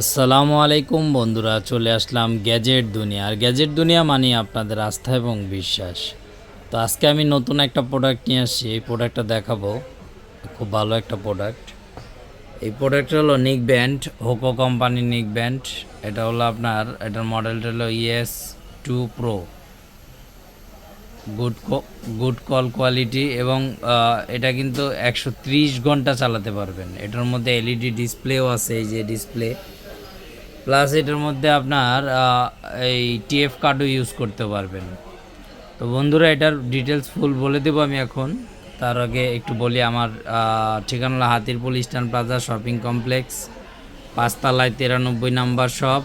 আসসালামু আলাইকুম বন্ধুরা, চলে আসলাম গ্যাজেট দুনিয়া। আর গ্যাজেট দুনিয়া মানে আপনাদের আস্থা এবং বিশ্বাস। তো আজকে আমি নতুন একটা প্রোডাক্ট নিয়ে আসছি। এই প্রোডাক্টটা দেখাবো। খুব ভালো একটা প্রোডাক্ট এই প্রোডাক্টটা হলো নিক ব্যান্ড হোকো কোম্পানির নিক ব্যান্ড এটা হলো আপনার, এটার মডেলটা হলো ES two pro good good call quality এবং এটা কিন্তু একশো ত্রিশ ঘণ্টা চালাতে পারবেন। এটার মধ্যে এলইডি ডিসপ্লেও আছে, এই যে ডিসপ্লে প্লাস এটার মধ্যে আপনার এই টিএফ কার্ডও ইউজ করতে পারবেন। তো বন্ধুরা, এটার ডিটেলস ফুল বলে দেবো আমি এখন। তার আগে একটু বলি আমার ঠিকানা হলো Hatirpool eastern plaza shopping complex পাঁচতলায় তিরানব্বই নাম্বার শপ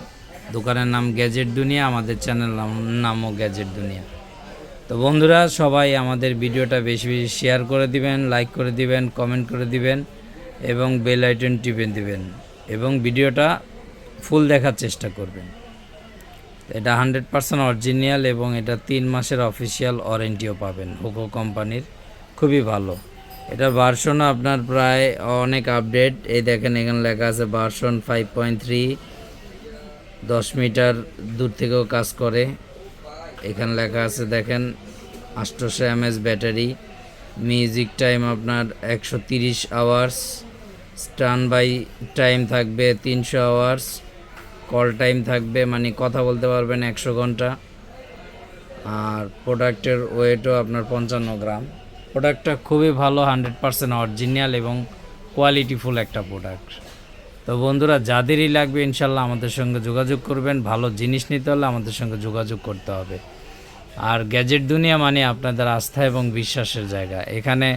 দোকানের নাম গ্যাজেট দুনিয়া আমাদের চ্যানেল নাম, নামও গ্যাজেট দুনিয়া তো বন্ধুরা, সবাই আমাদের ভিডিওটা বেশি বেশি শেয়ার করে দিবেন লাইক করে দিবেন কমেন্ট করে দিবেন, এবং বেল আইকন টিপে দিবেন। এবং ভিডিওটা ফুল দেখার চেষ্টা করবেন। এটা হান্ড্রেড পার্সেন্ট অরিজিনাল এবং এটা তিন মাসের অফিসিয়াল ওয়ারেন্টিও পাবেন। হোকো কোম্পানির। খুবই ভালো। এটা ভার্সনও আপনার প্রায় অনেক আপডেট এই দেখেন এখানে লেখা আছে ভার্সন ফাইভ পয়েন্ট থ্রি দশ মিটার দূর থেকেও কাজ করে। এখানে লেখা আছে দেখেন আষ্টশো এমএস ব্যাটারি। মিউজিক টাইম আপনার একশো তিরিশ আওয়ার্স স্টান বাই টাইম থাকবে তিনশো আওয়ার্স কল টাইম থাকবে মানে কথা বলতে পারবেন একশো ঘণ্টা। আর প্রোডাক্টের ওয়েটও আপনার পঞ্চান্ন গ্রাম। প্রোডাক্টটা খুবই ভালো হান্ড্রেড পারসেন্ট অরিজিনাল এবং কোয়ালিটিফুল একটা প্রোডাক্ট তো বন্ধুরা, যাদেরই লাগবে ইনশাল্লাহ আমাদের সঙ্গে যোগাযোগ করবেন। ভালো জিনিস নিতে হলে আমাদের সঙ্গে যোগাযোগ করতে হবে। আর গ্যাজেট দুনিয়া মানে আপনাদের আস্থা এবং বিশ্বাসের জায়গা। এখানে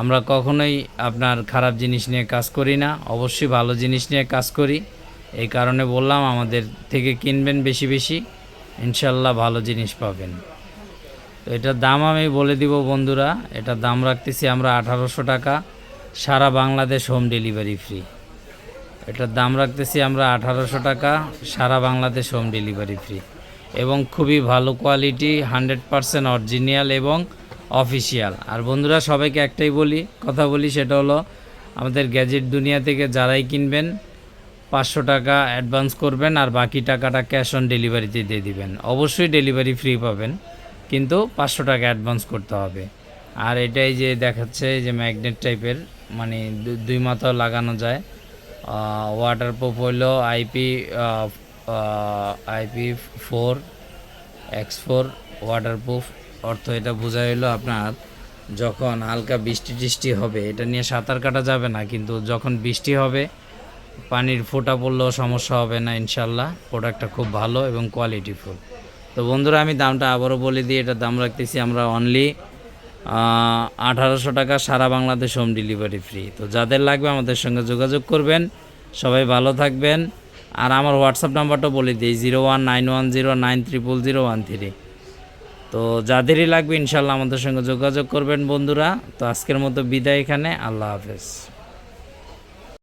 আমরা কখনোই আপনার খারাপ জিনিস নিয়ে কাজ করি না। অবশ্যই ভালো জিনিস নিয়ে কাজ করি। এই কারণে বললাম, আমাদের থেকে কিনবেন বেশি বেশি, ইনশাল্লাহ ভালো জিনিস পাবেন। তো এটার দাম আমি বলে দিব বন্ধুরা, এটার দাম রাখতেছি আমরা আঠারোশো টাকা, সারা বাংলাদেশ হোম ডেলিভারি ফ্রি। এটার দাম রাখতেছি আমরা আঠারোশো টাকা, সারা বাংলাদেশ হোম ডেলিভারি ফ্রি। এবং খুবই ভালো কোয়ালিটি, হান্ড্রেড পারসেন্ট অরিজিনাল এবং অফিসিয়াল। আর বন্ধুরা, সবাইকে একটাই বলি, কথা বলি, সেটা হলো, আমাদের গ্যাজেট দুনিয়া থেকে যারাই কিনবেন পাঁচশো টাকা অ্যাডভান্স করবেন আর বাকি টাকাটা ক্যাশ অন ডেলিভারিতে দিয়ে দিবেন। অবশ্যই ডেলিভারি ফ্রি পাবেন, কিন্তু পাঁচশো টাকা অ্যাডভান্স করতে হবে। আর এটাই যে দেখাচ্ছে যে ম্যাগনেট টাইপের মানে দুই মাথা লাগানো যায়। ওয়াটার প্রুফ হইল IP IP four X four waterproof অর্থ এটা বোঝা হইল আপনার, যখন হালকা বৃষ্টি টিষ্টি হবে, এটা নিয়ে সাঁতার কাটা যাবে না, কিন্তু যখন বৃষ্টি হবে পানির ফোঁটা পড়লেও সমস্যা হবে না, ইনশাল্লাহ। প্রোডাক্টটা খুব ভালো এবং কোয়ালিটিফুল তো বন্ধুরা, আমি দামটা আবারও বলে দিই, এটার দাম রাখতেছি আমরা অনলি আঠারোশো টাকা সারা বাংলাদেশ হোম ডেলিভারি ফ্রি তো যাদের লাগবে আমাদের সঙ্গে যোগাযোগ করবেন। সবাই ভালো থাকবেন। আর আমার হোয়াটসঅ্যাপ নাম্বারটা বলে দিই zero one nine one zero nine triple zero one three তো যাদেরই লাগবে, ইনশাল্লাহ আমাদের সঙ্গে যোগাযোগ করবেন বন্ধুরা। তো আজকের মতো বিদায় এখানে, আল্লাহ হাফেজ।